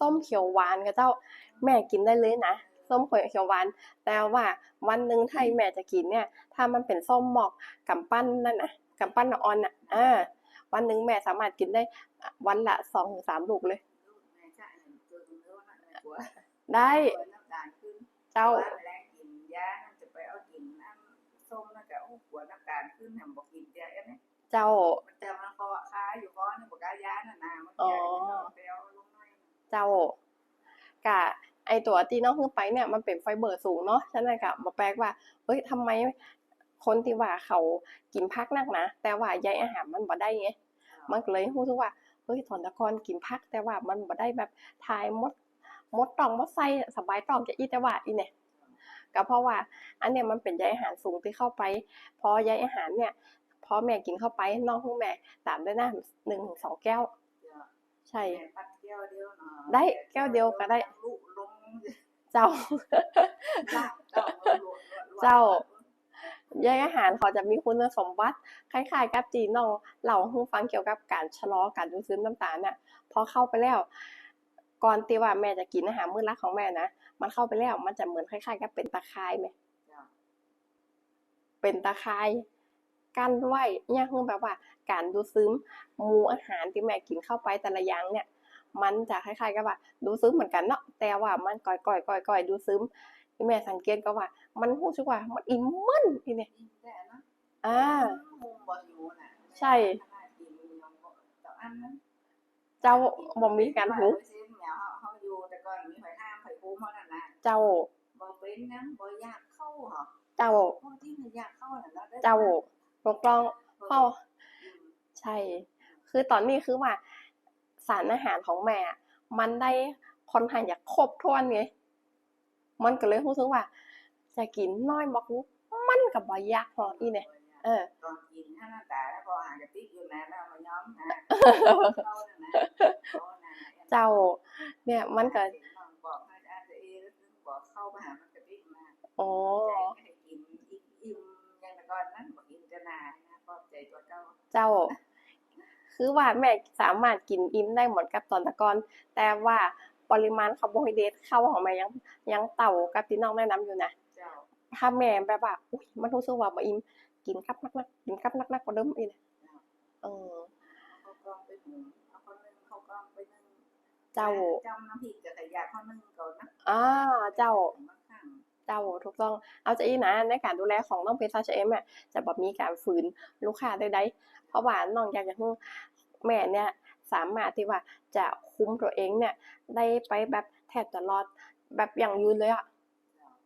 ส้มเขียวหวานกับเจ้าแม่กินได้เลยนะส้มเขียวหวาน แต่ว่าวันหนึ่งถ้าแม่จะกินเนี่ย ถ้ามันเป็นส้มหมอกกำปั้นนั่นนะกำปั้นอ่อนอะอ่าวันหนึ่งแม่สามารถกินได้วันละสองถึงสามลูกเลยแม่ใช่เกินเนื้อว่าในหัวได้หัวน้ำตาลขึ้นเจ้าว่าแรงกินยานั่นจะไปเอากินน้ำส้มนั่นก็โอ้หัวน้ำตาลขึ้นแหมบอกกินเจ้าเนี่ยเจ้ามันจะมาคอค้าอยู่คอนี่บอกกายาน่ะนามัน อ๋อ เปรี้ยวลงหน่อย เจ้ากะไอตัวที่น้องขึ้นไปเนี่ยมันเป็นไฟเบอร์สูงเนาะฉะนั้นกะมาแปลกว่าเฮ้ยทำไมคนที่ว่าเขากินพักนักนะแต่ว่าใยอาหารมันบ่ได้ไงมันก็เลยรู้สึกว่าเฮ้ยถอนตะกอนกินพัก แต่ว่ามันบ่ได้แบบทายมดมดตองมดไส้สบายตองจะอีแต่ว่าอีเนี่ยก็เพราะว่าอันเนี้ยมันเป็นใยอาหารสูงที่เข้าไป พอใยอาหารเนี่ยพอแม่กินเข้าไปน้องของแม่ตามด้วยนะหนึ่งถึงสองแก้ว ใช่แม่ปัดแก้วเดียวเนาะได้แก้วเดียวก็ได้ลุลงเจ้าลากเจ้า เจ้าใยอาหารเขาจะมีคุณสมบัติคล้ายๆกับจีน้องเราหูฟังเกี่ยวกับการชะลอการดูดซึมน้ำตาลน่ะพอเข้าไปแล้ว ก่อนที่ว่าแม่จะกินอาหารมื้อหลักของแม่นะมันเข้าไปแล้วมันจะเหมือนคล้ายๆกับเป็นตะไคร้ไหมเป็นตะไคร้กั้นไว้เนี่ยคือแบบว่า การดูดซึมหมูอาหารที่แม่กินเข้าไปแต่ละอย่างเนี่ย มันจะคล้ายๆกับว่า ดูดซึมเหมือนกันเนาะแต่ว่ามันก่อยๆก่อยๆดูดซึมที่แม่สังเกตก็ว่า มันรู้สึกว่า มันอิ่มมันทีเนี่ยแต่นะอ่ามุมบ่อยู่น่ะใช่เจ้าอันนั้นเจ้าบ่มีการหูเฮาอยู่แต่ก่อนมีหอยห้ามหอยปูเฮานั่นน่ะเจ้าบ่เป็นนะบ่อยากเข้าเหรอเจ้าเพราะที่มันอยากเข้าน่ะแล้วได้เจ้าถูกต้องเข้าใช่ คือตอนนี้คือว่า สารอาหารของแม่อะมันได้ค่อนข้างอยากครบถ้วนไง มันก็เลยรู้สึกว่า จะกินน้อยบอกรู้มันกับบ่อยากพออีเนี่ยเออตอนกินถ้าหน้าตาแล้วพอหากระติกอยู่นะแล้วมาย้อมนะเข้านั่นนะเข้านั่นน่ะเจ้า เนี่ยมันก็บอกให้อาจจะเอแล้วบอกเข้าไปหามันกระติกมาอ๋อใจให้กินอิ่มๆอย่างแต่ก่อนนั้นบอกอิ่มจะนานนะปลอบใจตัวเจ้าเจ้า คือว่าแม่สามารถกินอิ่มได้เหมือนกับตอนแตะกอน แต่ว่าปริมาณคาร์โบไฮเดรตเข้าของแม่ยังยังเต่ากับที่น้องแนะนำอยู่นะเจ้าถ้าแม่แบบว่าอุ้ยมันรู้สึกว่าบ่อิ่มกินกับนักๆกินกับนักๆกว่าเดิมอีกนะเออเอากล้องไปหนึ่งเอาคนหนึ่งเข้ากล้องไปหนึ่งเจ้าจำน้ำพริกกับขยะข้าวนึ่งก่อนนะอ่าเจ้ามาข้างเจ้าถูกต้องเอาจะอีนะในการดูแลของน้องเพชรซาเชเอ็มอะจะแบบมีการฝืนลูกค้าใดๆเพราะว่าน้องอยากจะให้ แม่เนี่ยสามารถที่ว่าจะคุมตัวเองเนี่ยได้ไปแบบแทบจะรอดแบบอย่างยืนเลยอะ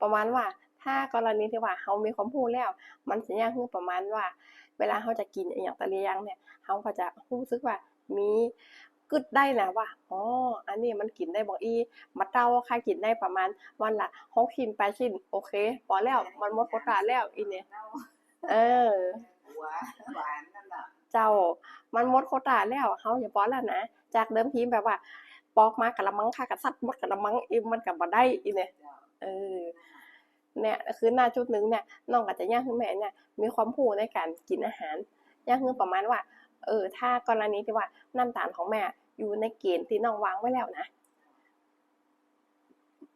ประมาณว่าถ้ากรณีที่ว่าเขามีความพูดแล้ว มันสัญญาคือประมาณว่า เวลาเขาจะกินอหย่างแต่ละอย่างเนี่ยเขาก็จะรู้สึกว่ามีกึดได้นะว่าอ๋ออันนี้มันกินได้บอกอีมาเต้าค่ากินได้ประมาณวันละหกชิ้นแปดชิ้นโอเคพอแล้วมันหมดโควตาแล้วอีเนี่ยเจ้าเออหัวหวานนั่นน่ะเจ้า มันหมดโคตาแล้วเขาอย่าป้อนแล้วนะ จากเดิมทีแบบว่า ปอกมากะละมังค่ะกะซัดหมดกะละมังอีมันกับบ่ได้อีเนี่ยเออเนี่ยคือหน้าจุดหนึ่งเนี่ยน้องอาจจะย่างขึ้นแม่เนี่ยมีความผูในการกินอาหารย่างขึ้นประมาณว่า เออ ถ้ากรณีที่ว่าน้ำตาลของแม่อยู่ในเกณฑ์ที่น้องวางไว้แล้วนะ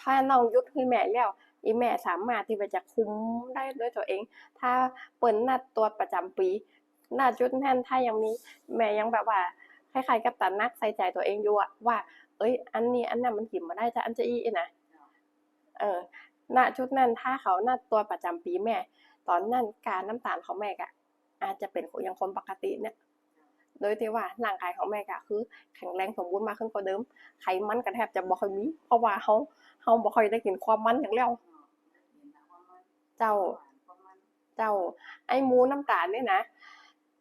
ถ้าน้องยุดให้แม่แล้วอีแม่สามารถที่จะคุมได้ด้วยตัวเอง ถ้าเปิดนัดตัวประจำปี หน้าจุดนั้นถ้ายังมีแม่ยังแบบว่าคล้ายๆกับตันนักใส่ใจตัวเองอยู่อะว่า เอ้ย อันนี้อันนั้นมันหิมมาได้จะอันจะอีนะเออณชุดนั้นถ้าเขาหน้าตัวประจำปีแม่ ตอนนั้นการน้ำตาลของแม่กะอาจจะเป็นอย่างคนปกติเนี่ยโดยที่ว่าร่างกายของแม่กะคือ แข็งแรงสมบูรณ์มากขึ้นกว่าเดิม ไขมันก็แทบจะบ่ค่อยมี เพราะว่าเขาเขาบ่ค่อยได้กินความมันอย่างแล้ว เจ้า เจ้า ไอ้หมูน้ำตาลเนี่ยนะ